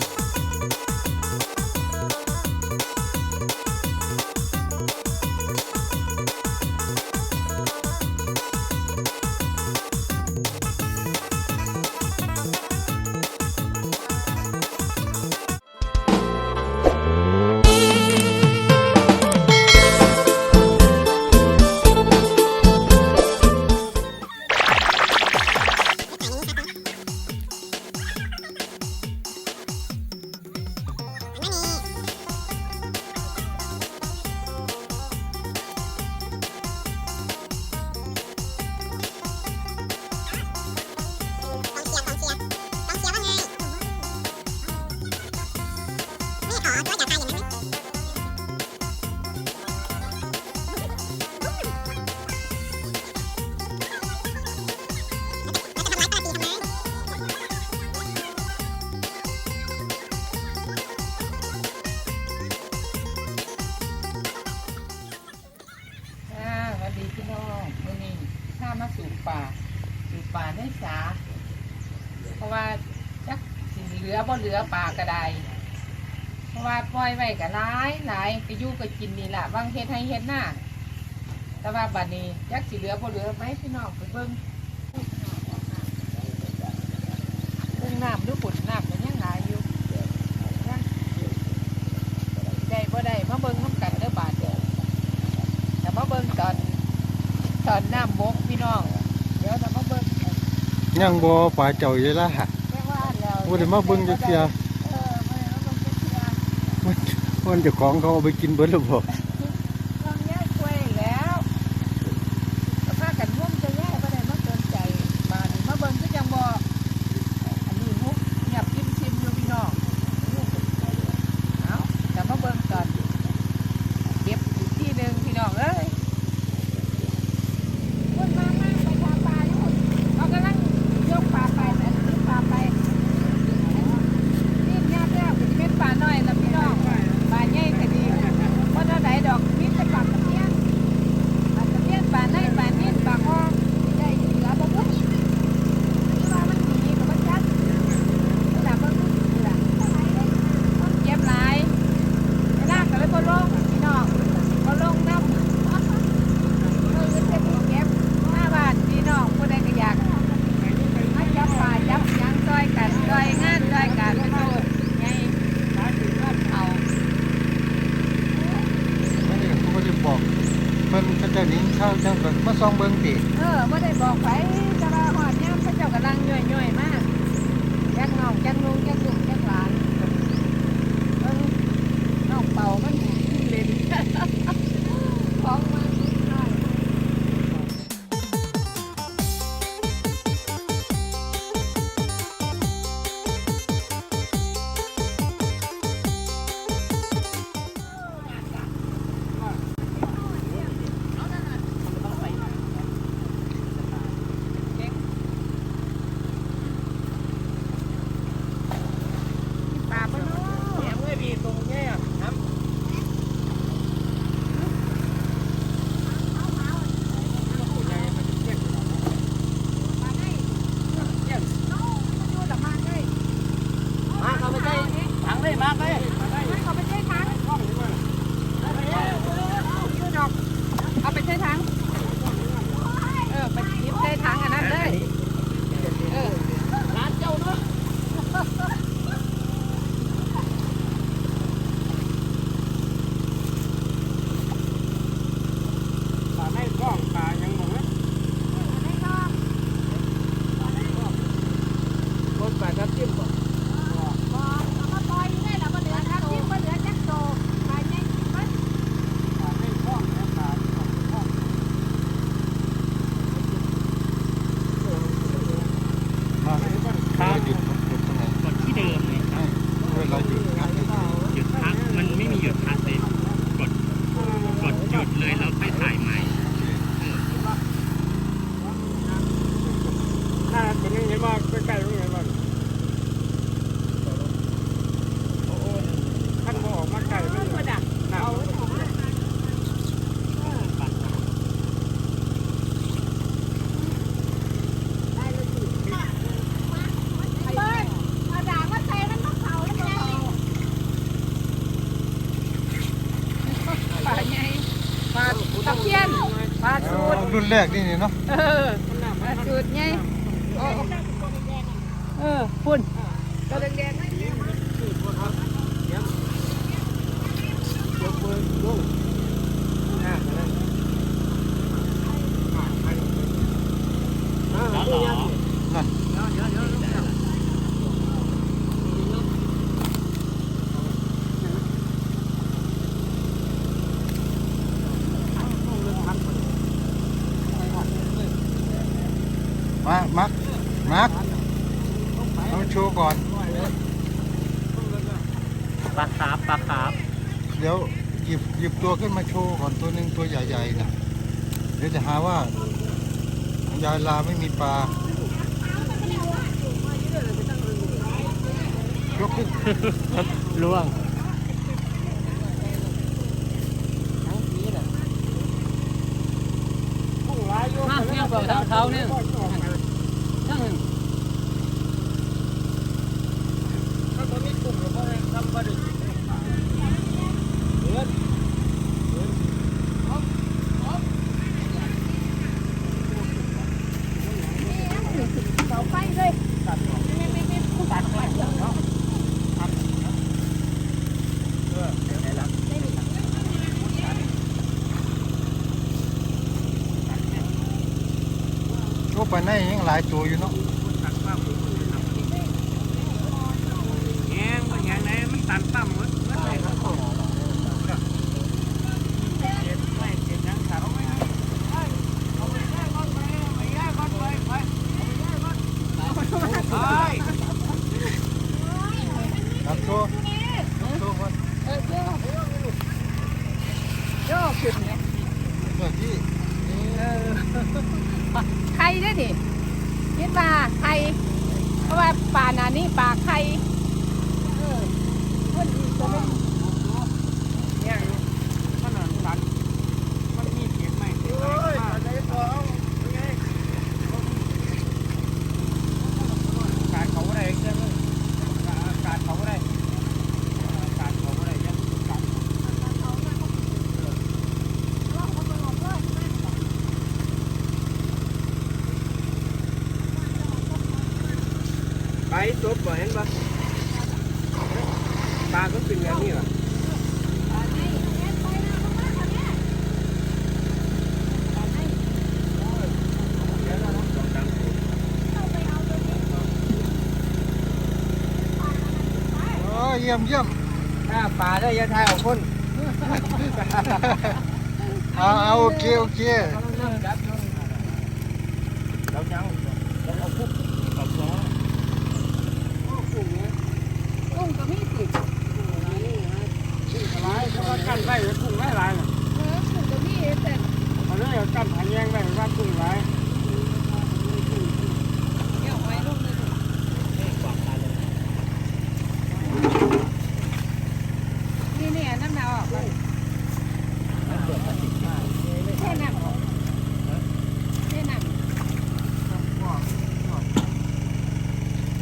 Bye. มาสู่ป่าสู่ป่าได้สาเพราะว่าจักสิเหลือบ่เหลือป่ากระไดเพราะว่าปล่อยไว้ก็หลายหลายไปยู่ก็กินนี่แหละบางเฮ็ดให้เฮ็ดหน้าแต่ว่าบัดนี้จักสิเหลือบ่เหลือไหมพี่น้องไปเบิ่งเบิ่งน้ำลูก ตอนน้ำบกพี่น้อง เดี๋ยวจะมาเบิ้งยังบ่ปลาเจ้าอยู่ละแม่ว่าแล้ววันนี้มาเบิ้งจะเสียเออมาเบิ้งจะกเที่ยวันจะของเขาเอาไปกินเบิดหรือเปล่า องเบิ้งติเออไม่ได้บอกไผ นแรกนี่นี่เนาะ เออจุดไงโอ้เออพุ่นตัวแดงๆนั่น ยกมือลงอ่านั่นอ่า แล้วเหรอ นั่น เดี๋ยวเดี๋ยวเดี๋ยวเดี๋ยว มามามาเอาโชว์ก่อน ปลาคาร์ฟปลาคาร์ฟ เดี๋ยวหยิบหยิบตัวขึ้นมาโชว์ก่อนตัวหนึ่งตัวใหญ่ๆนะเดี๋ยวจะหาว่ายายลาไม่มีปลายกขึ้นล่วงมาเนี่ยบอกทางเขาเนี่ยทั้งถ้าคนนี้กลุ่มหรือว่าทำบริษัทเดือด เสาไฟเลยไม่ไม่ไม่ผู้ตัดไฟเนาะ โชว์ ไปในยังหลายตัวอยู่เนาะแงงมันแงงไหนมันตันตั้มหมดมันไหนครับผมเจ็บไม่เจ็บยังขาไม่ให้เอาไปแยกก่อนไปไปแยกก่อนไปไปไปครับโชว์โชว์ก่อนเออ ไข่ด้วยนี่คิดว่าไข่เพราะว่าป่านานี่ป่าไข่เออเพิ่นอีกตัวหนึง แยกอยู่มันหนันตันมันมีเจ็บไหมเจ็บไหมการเขาอะไรเงี้ยการเขาอะไรการเขาอะไรเงี้ยการไป จบบ่เห็นปะปลาก็เป็นแบบนี้เหรอโอ้ยเยี่ยมเยี่ยมหน้าปลาได้ยาทายของคนเอาเอาโอเคโอเค เรายังเราเอาคุก กับล้อ กุ้งก็มีสิหลายเขาว่ากั้นไว้กุ้งหลายหลายเออกุ้งก็มีแต่เขาเลยกั้นหันแยงไว้ว่ากุ้งหลายเดี๋ยวไว้ลูกเลยนี่เนี่ยน้ำหนาออกไปแค่น้ำออกแค่น้ำ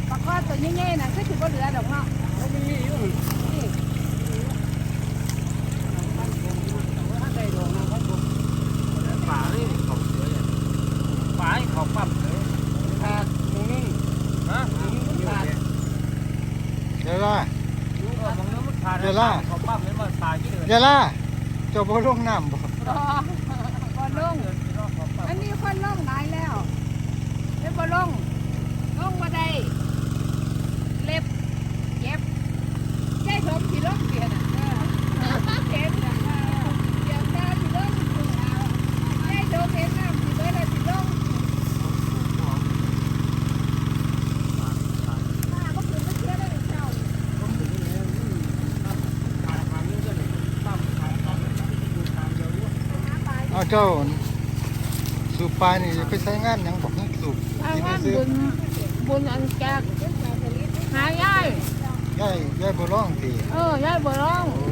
ปลาคอตัวใหญ่ๆนะก็ถือว่าเหลือดอกเนาะ เขาไม่มีอยู่นี่ปลานี่เขาเสือปลาเขาปั๊บขาดตรงนี้ฮะตรงนี้มันขาดเดี๋ยวล่ะอยู่ก็ตรงนี้มันขาดเขาปั๊บเลยมันปลาที่เดือดเดี๋ยวล่ะเจ้าบ่ลงน้ำบ่ลง อันนี้คนลงหลายแล้วเล็บบ่ลงลงบ่ได้เล็บเจ็บใจผมสิลงเปลี่ยนอะเออเจ็บอะเออเดี๋ยวตาสิลงเอาใจผมเห็นน้ำสิเบิดแล้วสิลงป้าก็คือไม่เชื่อได้เจ้า เอาเจ้าสูบปลานี่ไปใช้งานหยังบอกให้สูบถ้ากินว่าซื้อบุญบุญอันแจกหายายยายยายบ่ร้องทีเออยายบ่ร้องโอ้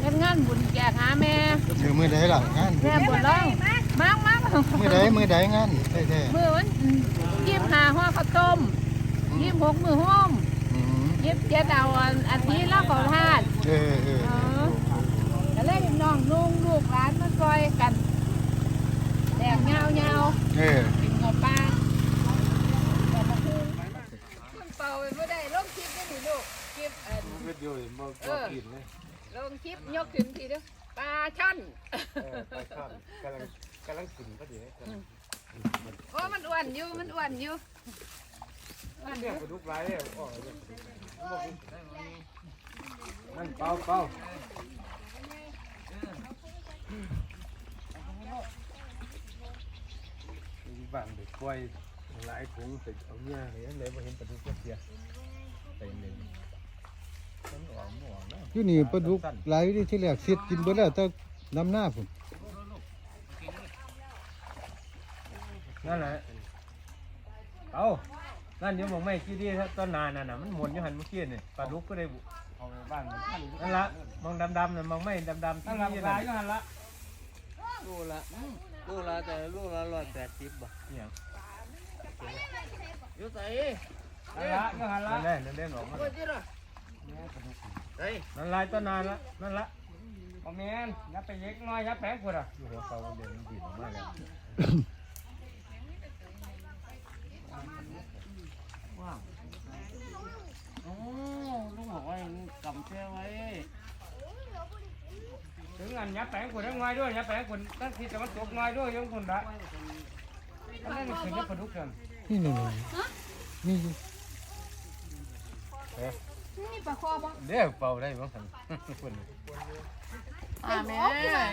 เฮ็ดงานบุญแจกหาแม่เดี๋ยวมือใดล่ะงานแม่บ่ร้องมามามือใดมือใดงานแท้มื้อวันยี่สิบห้าห่อข้าวต้มๆยี่สิบหกมื้อโฮมอืมยี่สิบเจ็ดเอาอันอาทิตย์ละขอทาน เออเออเออแล้วเลยน้องลุงลูกหลานมาซอยกันแจ กเงาเงาเออเป็นหัวปลาแต่มาคูคุณเป่าไปไม่ได้ลงคลิปได้หนิลูกคลิปเอ่อเวทอยู่บ่เอบ่อกินเลยลงคลิปยกขึ้นทีเดียวปลาช่อนเออไปข้ามกำลังกำลังกินพอดีกำลังโอ้มันอ้วนอยู่มันอ้วนอยู่อ้วนอเรียยู่กปลาดุกหลายเลยออกเลยนั่นเป่าเป่า บ้านเด็กกล้วยหลายถุงติดเอาเนี่ยเห็นเลยว่าเห็นปลาดุกก็เสียไปหนึ่งมันออกมันออกนะอยู่นี่ปลาดุกหลายที่ที่แรกเสร็จกินเบิดแล้วแต่น้ำหน้าผมนั่นแหละเอานั่นเดี๋ยวมองไม่กี่ดีถ้าต้นนานน่ะนะมันหมุนอยู่หันเมื่อกี้นี่ปลาดุกก็ได้บุเอาไปบ้านมันนั่นละมองดำๆน่ะมองไม่ดำๆที่นี่น่ะอยู่หันละลูกละ ลูกละแต่ลูกละร้อยแปดสิบบ่เนี่ยอยู่ไหนนั่นละอยู่หันละนั่นแหละนั่นเด่นออกมาโอ้ยจีละเฮ้ยนั่นลายต้นนานละนั่นละโอเมนยับไปเย็กน้อยยับแผงกูละอยู่หัวเสาเด่นมันดีออกมาแล้วโอ้ลุงบอกว่ากำแช่ไว้ถึ งอันยับแผงกูทั้งน้อยด้วยยับแผงกูตั้งทีแต่มันตกน้อยด้วยยังคนละนั่นนี่คือยับปลาดุกกันนี่หน่นี่อยู่นี่ปลาคอบ่เดี๋ยวเป่าได้บ้างคนอ่าแม่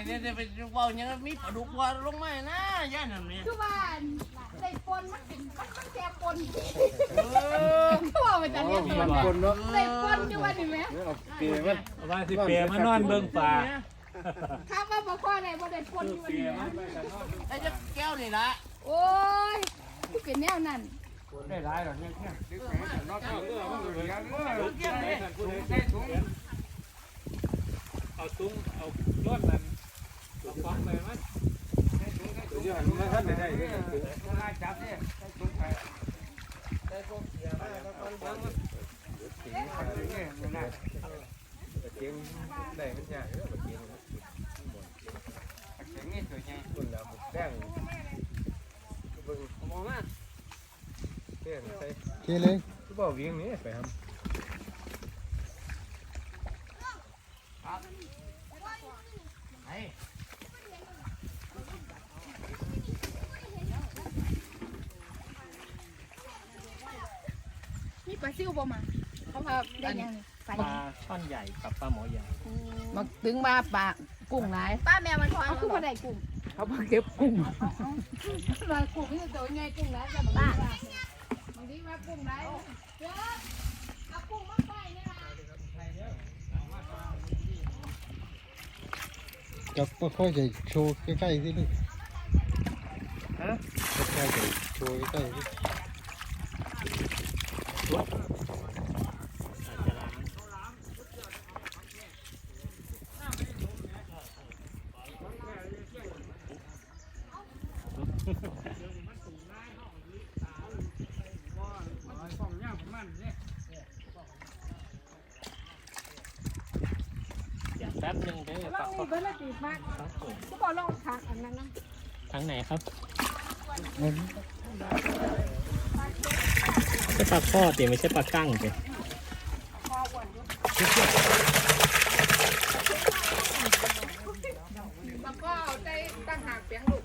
เดี๋ยจะไปเบายังมีปลาดุกว่าลงมานะย่านั่นเนี่ยคือว่าใส่ปนมันเป็นมันมันแซ่บปนเออตัวมันจะเนี่ยตัวคนเนาะใส่ปนอยู่ว่านี่แม่เอาเปียมันว่าสิเปียมานอนเบิ่งปลา ข้าว่าปลาคอไหนบ่ได้ปนอยู่ว่านี่แม่ไอ้เจ้าแก้วนี่ละโอ้ยคือเป็นแนวนั้นได้หลายหรอเนี่ยเนี่ยนอกจากเรื่องมันเหลือเมื่อเกี่ยวเลยถุงใส่ถุงเอาตุ้งเอารถนั้นเอาฟ้องไปมั้ยถุงเดียวมันท่านได้ได้เลยถุงน่าจับเนี่ยใส่ถุงไปใส่พวกเสียมาแล้วก็เบิ้งถุงใส่เนี่ยมันน่าเก่งได้มันยากเรื่องเก่ง เก่งนี่ตัวใหญ่คนละหมดแดงเบิ้งมองมาเตี้ยใส่เคเลยทุกบ่าววิ่งนี่ไปทำไอ้นี่ปลาซิวบ่มาเขาว่าได้ยังปลาปลาช่อนใหญ่กับปลาหมอใหญ่มาถึงมาปลา กุ้งหลายป้าแมวมันพอเอาแล้วคือเหรบ่อได้กุ้งเขาบ่เก็บกุ้งมากุ้งนี่ตัวใหญ่กุ้งหลายจะบ่ได้บางทีมากุ้งหลายเด้อเอากุ้งมาใส่เนี่ยล่ะจับก็ค่อยจะโชว์ใกล้ๆสิลูกฮะค่อยจะโชว์ใกล้ๆสิ เดี๋ยว แป๊บหนึงเด้อลองนี่เบิ่งละติมากครับผมก็บ่ลองทางอันนั้นนะทางไหนครับมันใช่ปลาข้อติไม่ใช่ปลากั้งติแล้วก็เอาใจตั้งหากเสียงลูก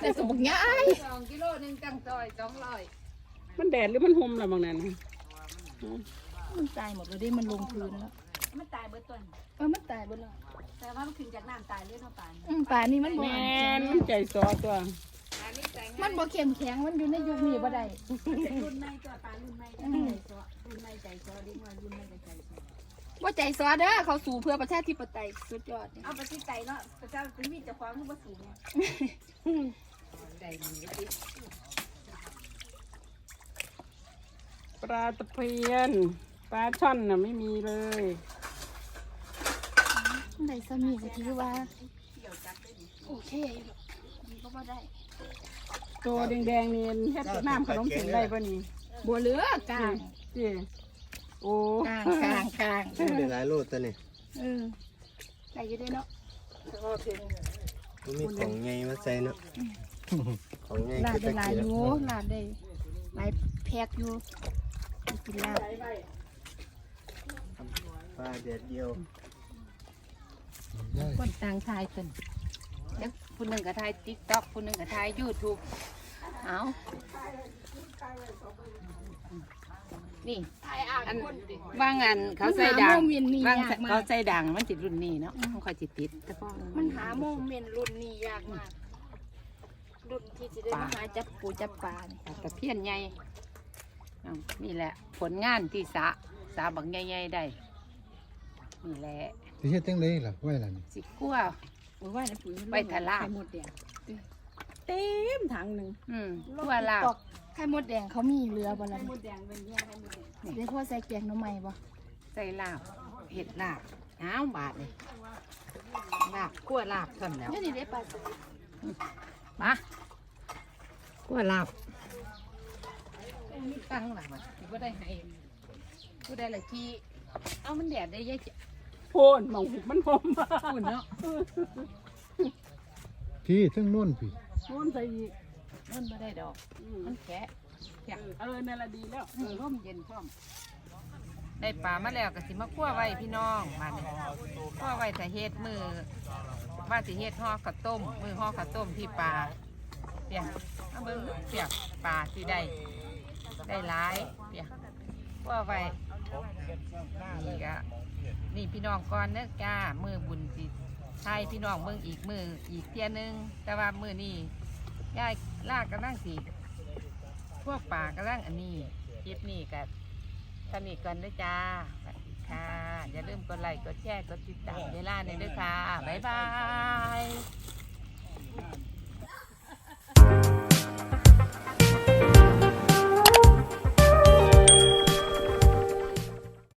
แต่สมุกง่ายสองกิโลหนึงตั้งซอยสองร้อยมันแดดหรือมันห่มล่ะบางนั้นมันตายหมดเลยดิมันลงพื้นแล้ว มันตายเบิดต้นเออมันตายหมดแล้วแต่ว่ามันขึ้นจากน้ำตายเรื่อยเท่าตายอืมป่านี่มันบ่แมนมันใจซอตัว มันบ่เข้มแข็งมันอยู่ในยุคนี้บ่ได้รุ่นในตัวปลารุ่นในใจซอรุ่นในใจซอเรียกว่ารุ่นในใจซอ บ่ใจซอเด้อเขาสู่เพื่อประชาธิปไตยสุดยอดเนี่ยเอาไปที่ใจเนาะพระเจ้าเป็นมีเจ้าของมันบ่สูงใจดีสิปลาตะเพียน ปลาช่อนน่ะไม่มีเลยได้ซะมีก็ถือว่า โอเคอยู่ดอกมันก็บ่ได้ตัวแดงๆนี่เฮ็ดน้ำขนมถึงได้ป่ะนี่บัวเหลือกลางจี โอ้กลางกลางกลางได้หลายโลตัวนี่เออได้อยู่ได้เนาะพอถึงมันมีของไงมาใส่เนาะของไงลาคืดอได้ตะหลายกี้อนะยู่ลาดได้หลายแพ็กอยู่กินลาบปลาเด็ดเดียวยายคนต่างทายกันเด็กผู้หนึ่งก็ทายติ๊กต็อกผู้หนึ่งก็ทายยูทูบเอา นี่อันว่างานเขาใส่ด่างว่างเขาใส่ด่างมันติดรุ่นนี้เนาะมันคอยจิตติดแต่พอมันหาโมเมนต์รุ่นนี้ยากมากรุ่นที่จะได้มาหาจับปูจับปลานี่ตะเพียนใหญ่เอานี่แหละ ผลงานที่สะสาบักใหญ่ๆได้นี่แหละสิเฮ็ดจังไดล่ะไว้ล่ะนี่สิกลัวโอ้ยว่าในปุ๋ยไปทะลาบไข่หมดแดงเต็มถังหนึ่งอืมกลัวลาบ ไข่มดแดงเขามีเรือบ่ล่ะไข่มดแดงเป็นแยกไข่มดแดงได้พ่อใส่แกงหน้ำใหม่บ่ใส่ลาบเห็ดลาบอ้าวบาทเลยลาบกลัวลาบก่อนแล้วนี่นี่ได้ปลามากลัวลาบตั้งหลังมันที่ว่าได้ให้ผู้ได้ละที่เอามันแดดได้ยังจะโพนหมองมันหอมอุ่นเนาะพี่เทั้งโน่นพี่โพนใส่อีก มันไม่ได้ดอกมันแกะแกะเออนั่นละดีแล้วเออร่มเย็นพร้อมได้ปลามาแล้วก็สิมาคั่วไว้พี่น้องมาเนี่ยคั่วไว้แต่เฮ็ดมือว่าสิเฮ็ดห่อข้าวต้ม มือห่อข้าวต้มที่ปลาเปียกเอาเบิ่งเปียกปลาสิได้ได้หลายเปียกคั่วไว้นี่ก็นี่พี่น้องก่อนเด้อจ้ามือบุญสิใช่พี่น้องเบิ่งอีกมืออีกเที่ยหนึง แต่ว่ามือนี่ยาย ลากกะนั้งสีพวกป่ากระนั้งอันนี้คลิปนี้กับสนิทกันด้วยจ้าค่ะ อย่าลืมกดไลค์กดแชร์กดติดตามเวลาในด้วยค่ะ บ๊ายบาย